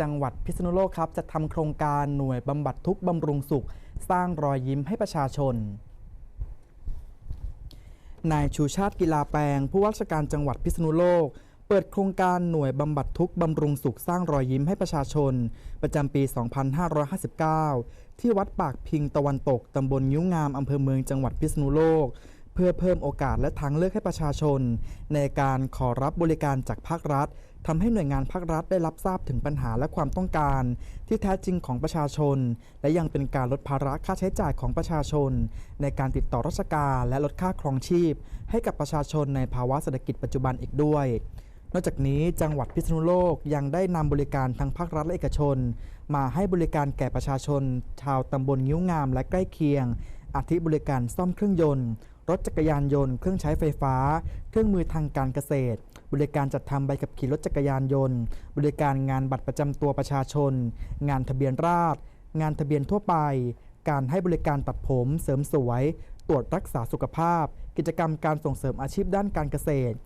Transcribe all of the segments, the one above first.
จังหวัดพิษณุโลกครับจะทำโครงการหน่วยบำบัดทุกข์บำรุงสุข สร้างรอยยิ้มให้ประชาชนนายชูชาติกีฬาแปลง ผู้ว่าราชการจังหวัดพิษณุโลก เปิดโครงการหน่วยบำบัดทุกข์บำรุงสุขสร้างรอยยิ้มให้ประชาชน ประจำปี 2559 ที่วัดปากพิงตะวันตกตำบลยิ้วงามอำเภอเมืองจังหวัดพิษณุโลก เพื่อเพิ่มโอกาสและทางเลือกให้ประชาชน ในการขอรับบริการจากภาครัฐทำให้หน่วยงานภาครัฐได้รับทราบถึงปัญหาและความต้องการ ที่แท้จริงของประชาชน และยังเป็นการลดภาระค่าใช้จ่ายของประชาชน ในการติดต่อราชการและลดค่าครองชีพ ให้กับประชาชนในภาวะเศรษฐกิจปัจจุบันอีกด้วยนอกจากนี้จังหวัดพิษณุโลกยังได้นำบริการทั้งภาครัฐและเอกชน มาให้บริการแก่ประชาชน ชาวตำบลงิ้วงามและใกล้เคียงอาทิบริการซ่อมเครื่องยนต์ รถจักรยานยนต์ เครื่องใช้ไฟฟ้า เครื่องมือทางการเกษตร บริการจัดทำใบขับขี่รถจักรยานยนต์ บริการงานบัตรประจำตัวประชาชน งานทะเบียนราษฎร งานทะเบียนทั่วไป การให้บริการตัดผม เสริมสวย ตรวจรักษาสุขภาพ กิจกรรมการส่งเสริมอาชีพด้านการเกษตร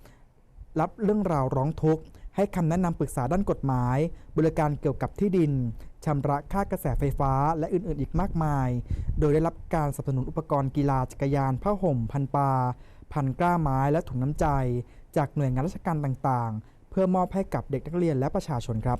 รับเรื่องราวร้องทุกข์ ให้คำแนะนำปรึกษาด้านกฎหมาย บริการเกี่ยวกับที่ดินชำระค่ากระแสไฟฟ้าและอื่นๆ อีกมากมาย โดยได้รับการสนับสนุนอุปกรณ์กีฬาจักรยานผ้าห่ม พันปลาพันกล้าไม้และถุงน้ำใจ จากหน่วยงานราชการต่างๆ เพื่อมอบให้กับเด็กนักเรียนและประชาชนครับ